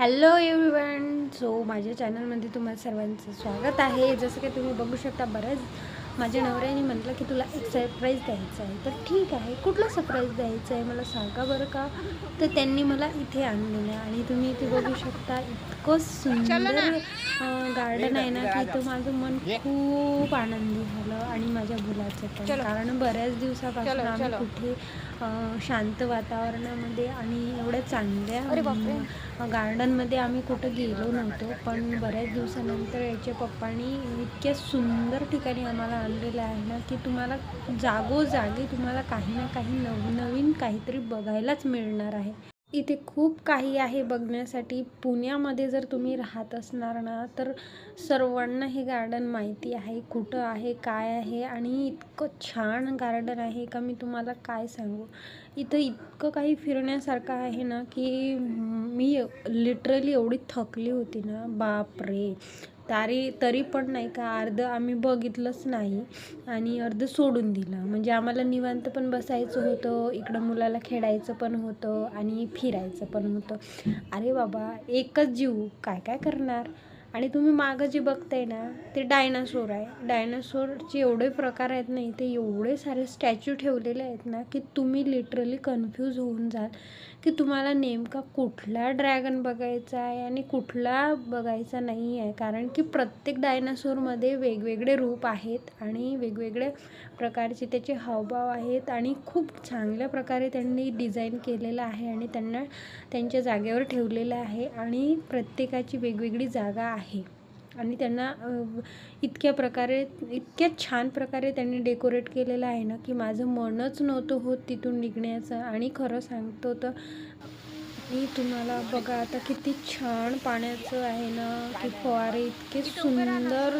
Hello everyone so माझ्या चॅनलमध्ये तुम्हाला सर्वांचं स्वागत आहे. जसं की तुम्ही बघू शकता बऱ्याच माझ्या नवऱ्याने म्हटलं की तुला एक सरप्राईज द्यायचं आहे. तर ठीक आहे कुठलं सरप्राईज द्यायचं आहे मला सांगा बरं का? तर त्यांनी मला इथे आणलेलं आहे आणि तुम्ही इथे बघू शकता इतकं सुंदर गार्डन आहे ना की इथं माझं मन खूप आनंदी झालं आणि माझ्या मुलाचं पण. कारण बऱ्याच दिवसापासून आम्ही कुठे शांत वातावरणामध्ये आणि एवढ्या चांगल्या गार्डनमध्ये आम्ही कुठं गेलो नव्हतो. पण बऱ्याच दिवसानंतर याच्या पप्पानी इतक्या सुंदर ठिकाणी आम्हाला आणलेलं आहे ना की तुम्हाला जागोजागी तुम्हाला काही ना काही नवनवीन काहीतरी बघायलाच मिळणार आहे. इथे खूप काही आहे बघण्यासाठी. पुण्यामध्ये जर तुम्ही राहत असणार ना तर सर्वांना हे गार्डन माहिती आहे कुठं आहे काय आहे आणि इतकं छान गार्डन आहे का मी तुम्हाला काय सांगू? इथं इतकं काही फिरण्यासारखं आहे ना की मी लिटरली एवढी थकली होती ना बापरे. तारी तरी पण नाही का अर्धं आम्ही बघितलंच नाही आणि अर्धं सोडून दिलं. म्हणजे आम्हाला निवांत पण बसायचं होतं इकडं मुलाला खेळायचं पण होतं आणि फिरायचं पण होतं. अरे बाबा एकच जीव. काय काय करणार? आणि तुम्ही मागं जे बघताय ना ते डायनासोर आहे. डायनासोरचे एवढे प्रकार आहेत ना इथे एवढे सारे स्टॅच्यू ठेवलेले आहेत ना की तुम्ही लिटरली कन्फ्यूज होऊन जाल की तुम्हाला नेमका कुठला ड्रॅगन बघायचा आहे आणि कुठला बघायचा नाही आहे. कारण की प्रत्येक डायनासोरमध्ये वेगवेगळे रूप आहेत आणि वेगवेगळे प्रकारचे त्याचे हावभाव आहेत आणि खूप चांगल्या प्रकारे त्यांनी डिझाईन केलेलं आहे आणि त्यांना त्यांच्या जागेवर ठेवलेलं आहे. आणि प्रत्येकाची वेगवेगळी जागा आहे आहे. आणि त्यांना इतक्या प्रकारे इतक्या छान प्रकारे त्यांनी डेकोरेट केलेलं आहे ना की माझं मनच नव्हतं होत तिथून निघण्याचं. आणि खरं सांगतो तर मी तुम्हाला बघा आता किती छान पाण्याचं आहे ना की फवारे इतके सुंदर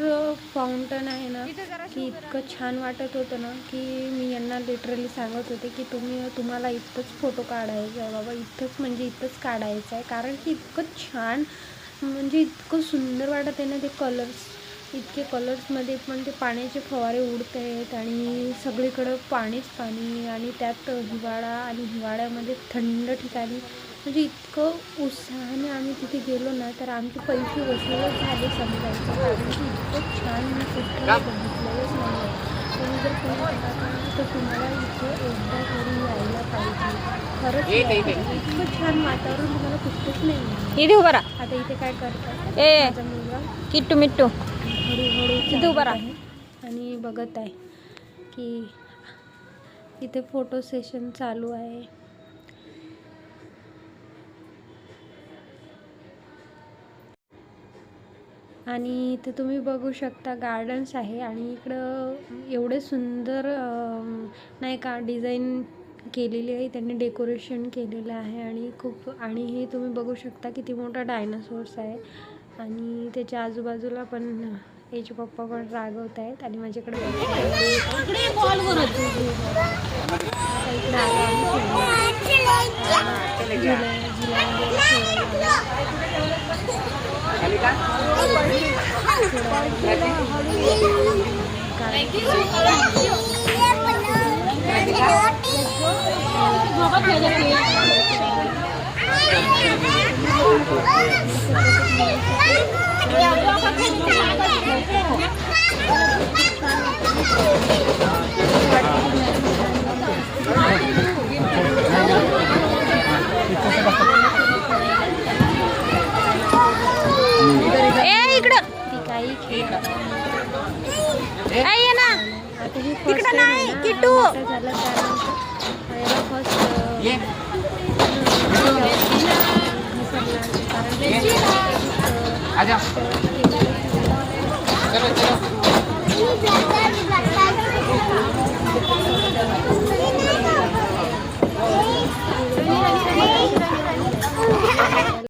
फाउंटन आहे ना की इतकं छान वाटत होतं ना की मी यांना लिटरली सांगत होते की तुम्ही तुम्हाला इथंच फोटो काढायचा आहे. बाबा इथंच म्हणजे इथंच काढायचं आहे. कारण की इतकं छान म्हणजे इतकं सुंदर वाटत आहे ना ते कलर्स इतके कलर्समध्ये पण ते पाण्याचे फवारे उडत आहेत आणि सगळीकडं पाणीच पाणी आणि त्यात हिवाळा आणि हिवाळ्यामध्ये थंड ठिकाणी. म्हणजे इतकं उत्साहाने आम्ही तिथे गेलो ना तर आमचे पैसे वसूलच झाले समजायचं. कारण की इतकं छान मी कुठे बघितलेलंच नाही आहे तुम्ही जर ना तर तुम्हाला इथे एकदा तरी यायला पाहिजे. खरंच छान वातावरण तुम्हाला कुठेच नाही. इथे उभा राहा. आता इथे काय करतात? ए माझा मुलगा. किट्टू मिट्टू. हळूहळू इथे उभा. आहे आणि बघत आहे की इथे फोटो सेशन चालू आहे. आणि इथे तुम्ही बघू शकता गार्डन्स आहे आणि इकडं एवढे सुंदर नाही का डिझाईन केलेली आहे त्यांनी डेकोरेशन केलेलं आहे आणि खूप आणि हे तुम्ही बघू शकता किती मोठा डायनासोर्स आहे आणि त्याच्या आजूबाजूला पण याचे पप्पा पण रागवत आहेत आणि माझ्याकडे. झुला- झुल्यामध्ये खेळायला आलो. ए इकडं ती काही खेळत ए ये ना आता हे तिकडं फर्स्ट टाइम नाही, आहे ना किट्टू. मोठं